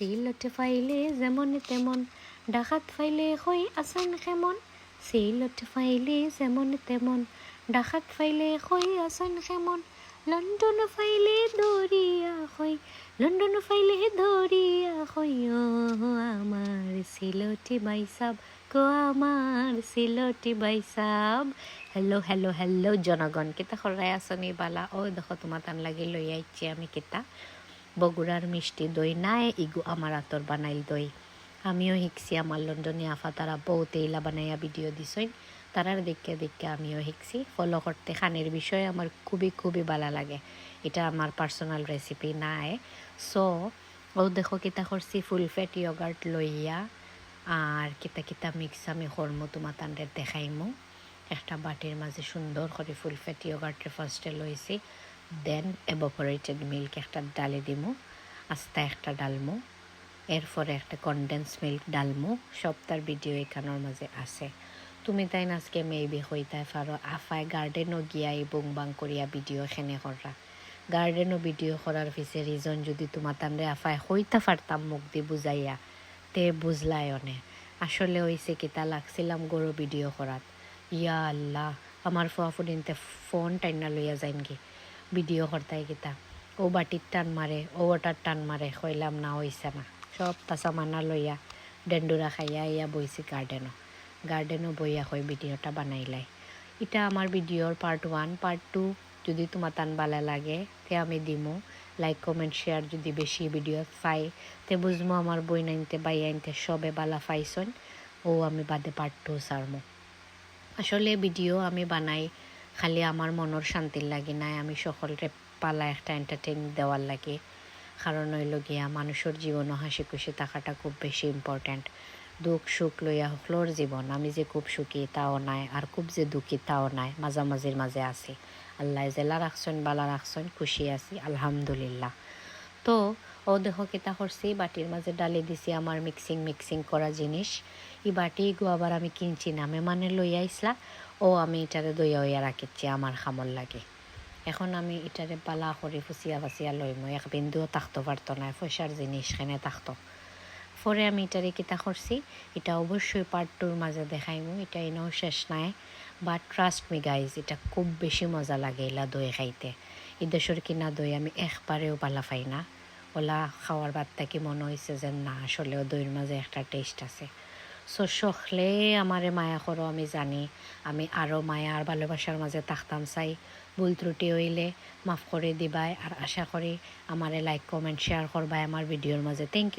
সিলট ফাইলে যেমন তেমন ডাকাত ফাইলে কই আছেন কেমন সিলট ফাইলে যেমন তেমন ডাকাত ফাইলে কই আছেন কেমন লন্ডন ফাইলে দরিয়া কই লন্ডন ফাইলে দরিয়া কই ও আমার সিলটি বাইসাব গো আমার সিলটি বাইসাব হেল্ল' হেল্ল' হেল্ল' জনগণ কেইটা সৰাই আছনি বালা ঐ দেখো তোমাৰ টান লাগি লৈ আহিছে আমি কেইটা বগুড়ার মিষ্টি দই নাই, ইগু আমার আতর বানাইল দই। আমিও শিখছি আমার লন্ডনে আফা, তারা বহুত এইলা বানাইয়া ভিডিও দিছই তারার দেখে দেখে আমিও শিখছি ফলো করতে খানের বিষয়ে আমার খুবই খুবই ভালো লাগে। এটা আমার পার্সোনাল রেসিপি নাই। সো ও দেখো কিতা করছি, ফুল ফেট ইয়গার্ট লইয়া, আর কিতা কিতা মিক্স আমি করমু তোমার তান্ডে দেখাইমু। একটা বাটির মাঝে সুন্দর করে ফুল ফেট ইয়গার্টের ফার্স্টে লইছি। দেন এভাপোরেটেড মিল্ক একটা ডালে দিমু, আস্তা একটা ডালমু, এরপরে একটা কনডেন্স মিল্ক ডালমু তার ভিডিও এখানোর মাঝে আছে। তুমি তাই আজকে মেবি হইতাই পারো আফাই গার্ডেনও গিয়া এই বুং করিয়া ভিডিও এখানে করা। গার্ডেনও ভিডিও করার পিছে রিজন যদি তোমার তান্ডে আফাই হইতা পারতাম মুখ দিয়ে বুঝাইয়া, তে বুঝলাই অনে। আসলে হইছে কিতা লাগছিলাম গরু ভিডিও করাত। ইয়া আল্লাহ, আমার ফুয়াফুদিনতে ফোন টাইনা লইয়া যাইনগি। ভিডিও করতাই কিতা ও বাটির টান মারে ও ওটার টান মারে কইলাম না হইছে না সব তাসা মানা লইয়া ডেন্ডুরা খাইয়া ইয়া বইছি গার্ডেনও গার্ডেনও বইয়া কই ভিডিওটা বানাইলাই এটা আমার ভিডিওর পার্ট ওয়ান পার্ট টু যদি তোমার টান ভালো লাগে, তে আমি দিমু। লাইক কমেন্ট শেয়ার যদি বেশি ভিডিও পাই, তে বুঝমো আমার বই নাইনতে বাই আইনতে সবে বালা পাইছন। ও আমি বাদে পার্ট টু সারমো আসলে ভিডিও আমি বানাই খালি আমার মনের শান্তির লাগে নাই, আমি সকলরে পালা একটা এন্টারটেইন দেওয়ার লাগে। কারণ হইল গিয়া মানুষের জীবনও হাসি খুশি থাকাটা খুব বেশি ইম্পর্ট্যান্ট দুঃখ সুখ লইয়া হকলোর জীবন, আমি যে খুব সুখী তাও নাই, আর খুব যে দুঃখী তাও নাই, মাঝামাঝির মাঝে আছি। আল্লাহ জেলা রাখছেন, বালা রাখছেন, খুশি আছি, আলহামদুলিল্লাহ। তো, ও দেখো কিতা করছি, বাটির মাঝে ডালি দিছি, আমার মিক্সিং মিক্সিং করা জিনিস। এই বাটি গো আবার আমি কিনছি না, মেমানে লই আইসলা ও, আমি এটারে দইয়া হইয়া রাখিচ্ছি, আমার খামর লাগে। এখন আমি এটারে পালা করে ফুচিয়া ফাচিয়া লইমো এক বিন্দুও থাকতে পারতো না পয়সার জিনিস খেনে থাকতো পরে আমি এটারে কিতা করছি, এটা অবশ্যই পার্ট টুর মাঝে দেখাইমু, এটা এনেও শেষ নাই। বা ট্রাস্ট মি গাইজ এটা খুব বেশি মজা লাগে এলা দই খাইতে। এই দেশের কিনা দই আমি একবারেও পালা পাই না। ওলা খাওয়ার বাদ থেকে মনে হয়েছে যে না, আসলেও দইয়ের মাঝে একটা টেস্ট আছে। সো সখলে আমারে মায়া করো, আমি জানি। আমি আরও মায়া আর ভালোবাসার মাঝে থাকতাম চাই। ভুল ত্রুটি হইলে মাফ করে দিবাই। আর আশা করি আমারে লাইক কমেন্ট শেয়ার করবাই আমার ভিডিওর মাঝে। Thank you